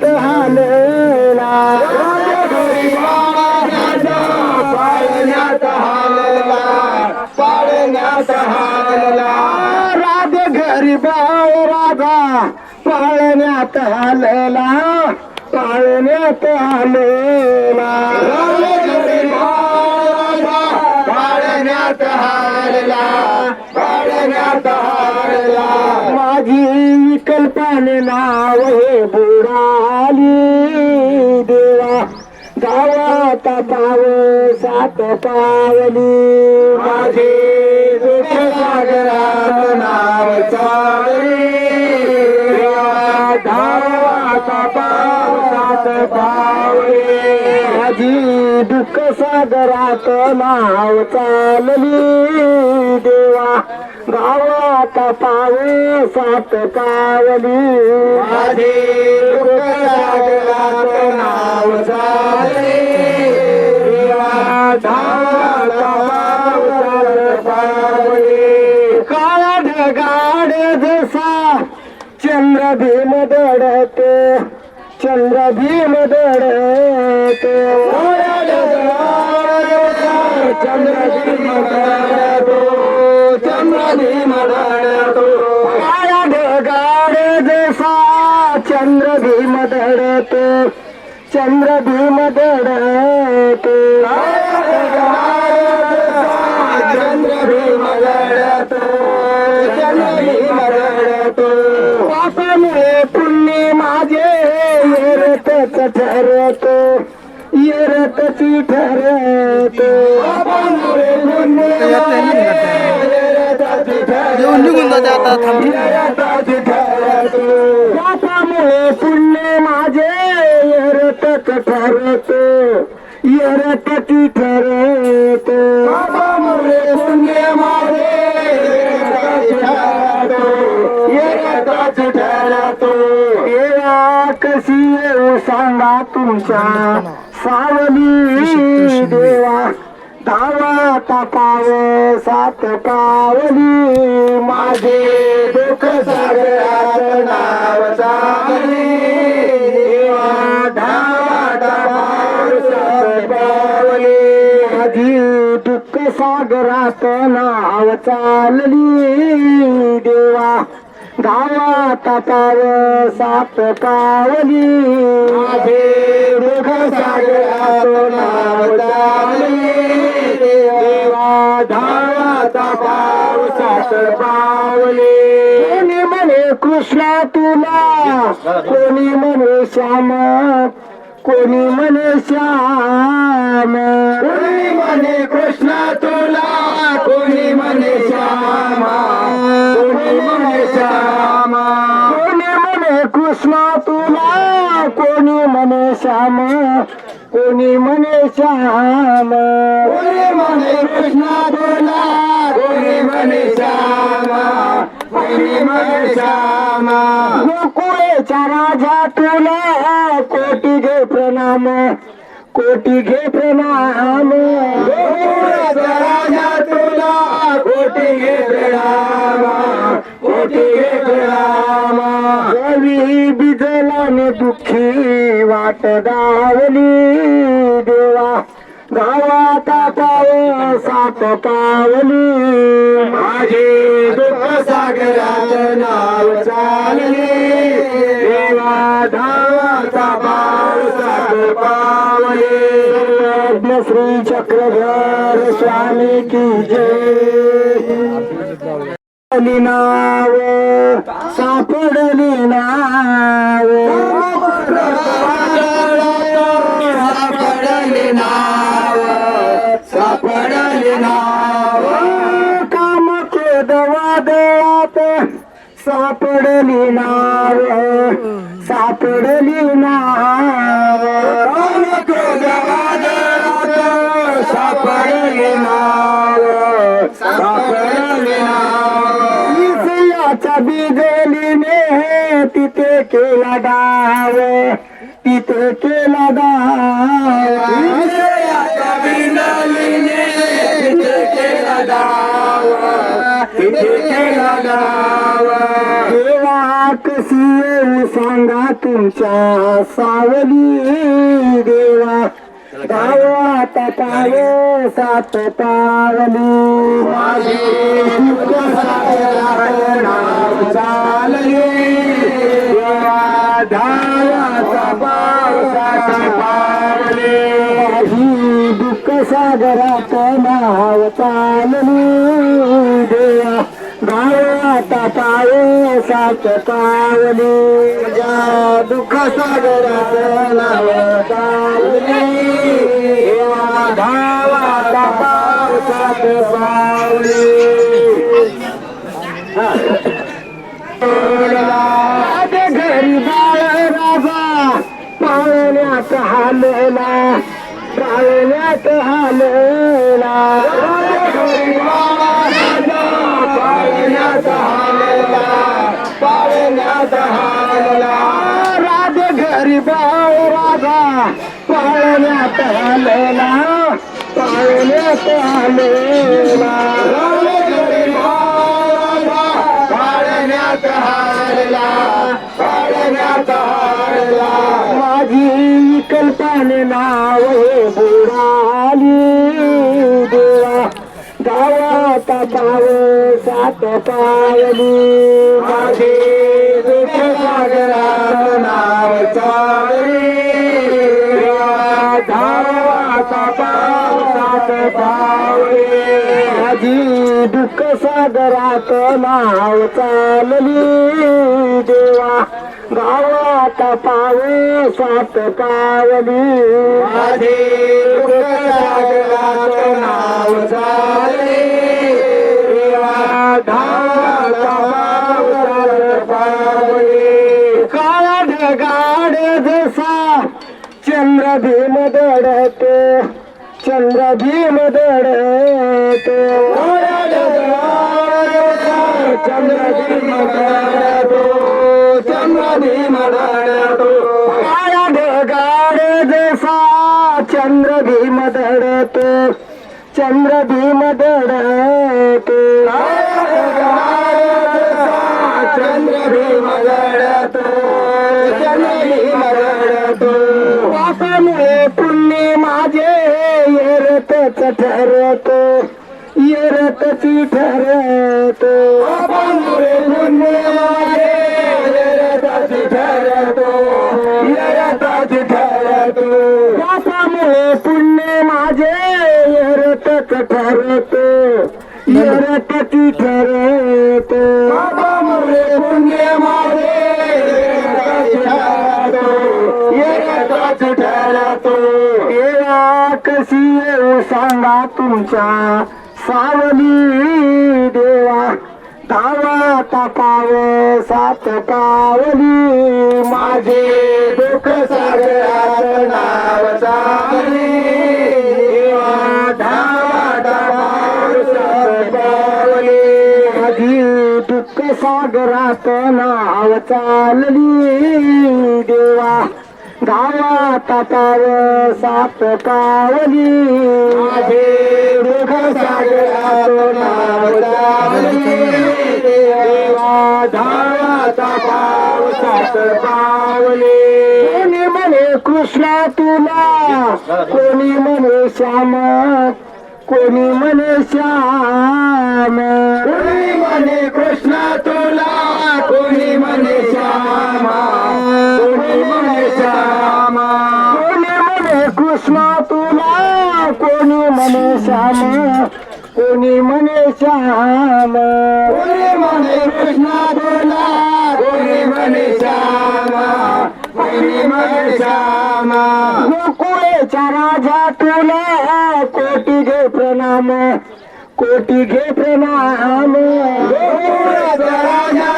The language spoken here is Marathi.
पाळण्यात हालला. पाळण्यात हालला पाळण्यात हालला. राधे घरी बाळ राधा पाळण्यात हालला पाळण्यात हालला. पाळण्यात हालला पाळण्यात हालला. माझी कल्पने नाव हे बुडाली देवा. गावात पाव सात पावली. माझे दुःख सागरात नाव चालले धावाचा पावसात पावले. माझी दुःख सागरात नाव चालली देवा. गावात पाव सात पावली माझे दुःख सागरात नाव चालले धावाचा काळा ढगाड जसा चंद्र भीम दडत चंद्र भीम दडतो चंद्र भीम दडतो चंद्र भीम दडतो काळा ढगाड जसा. चंद्र भीम दडतो चंद्र भीम दडतो चंद्र भीम दडतो चंद्र भीम दडतो पापामुळे पुण्य येरतच ठरतो येरतची ठरतो येऊन निघून जाते आता थांब. पापामुळे पुण्य माझे येरतच ठरतो येरतची सांगा तुमच्या सावली देवा. धावा तापाव सात पावली. माझे दुःख सागरात नाव चालले देवा पावले. माझी दुःख सागरात नाव चालली. देवा धावा तापाव सात पावली माझे दुःख सागरात नाव पावले कोणी म्हणे कृष्णा तुला? कोणी म्हणे श्याम? कोणी म्हणे श्याम? कोणी म्हणे कृष्ण तुला? कोणी म्हणे श्यामा? श्याम कोणी म्हणे श्याम. कोणी म्हणे कृष्ण तुला कोणी म्हणे श्यामा. कोणी म्हणे श्यामा. गोकुळेच्या राजा तुला कोटी घे प्रणाम. तुला कोटी घे प्रणामा। कोटी घे प्रणामा। कवी बिजलाने दुःखी वाट देवा गावात पाव सात पावली माझे दुःख सागरात नाव चालले. देवा धावाचा पावले. श्री चक्रधर स्वामी की जय. नाव सापडली नाव. सापडली नाव. सापडले नाव. काम क्रोध वादळात सापडली नाव. सापडली नाव. सापडले सापडले नाव. इसयाच्या बिजलीने तिथे केला डाव. तिथे केला डाव. कशी येऊ सांगा तुमच्या सावली देवा. गावात पावे सात पावली. माझे चालले धावाचा पावसाचे पावले. माझी दुःख सागरात नाव चालली. गावात सात पावली. माझ्या दुःख सागरात नाव चालले देवा धावाचा पावसाचे पावले माझ्या घरी बाळ राजा. पाळण्यात हालेला. पाळण्यात हालेला. घरी राज घरी बाळ राजा पाळण्यात हालला पाळण्यात हालला माझी कल्पने नाव हे बुडाली देवा गावात पाव सात पायली. माझे सागरात नाव चालली देवा. गावात पाव सात पावली. माझे नाव चालले काळा ढगाड जसा चंद्र भीम दडतो चंद्र भीम दडतो. चंद्र भीम जसा चंद्र भीम दडतो चंद्र भीम दडतो पापामुळे पुण्य माझे येरतच ठरतो येरतची ठरतो येरतची ठरतो देवा कशी येऊ सांगा तुमच्या सावली देवा. धावा तापाव सात पावली माझे दुःख सागरात नाव चालली देवा. धावा तापाव सात पावली माझे दुःख सागरात नाव चालले देवा. धावाचा पावसात पावले कोणी म्हणे कृष्णा तुला? कोणी म्हणे श्याम. कोणी म्हणे श्याम. कोणी म्हणे कृष्ण म्हणे श्यामा कोणी म्हणे श्यामा कोणी म्हणे कृष्णा तुला कोणी म्हणे श्यामा कोणी म्हणे श्याम कोणी म्हणे कृष्णा तुला कोणी म्हणे श्यामा कोणी म्हणे श्यामा गोकुळेच्या राजा तुला कोटी घे प्रणाम कोटी घे प्रणाम गोकुळाचा राजा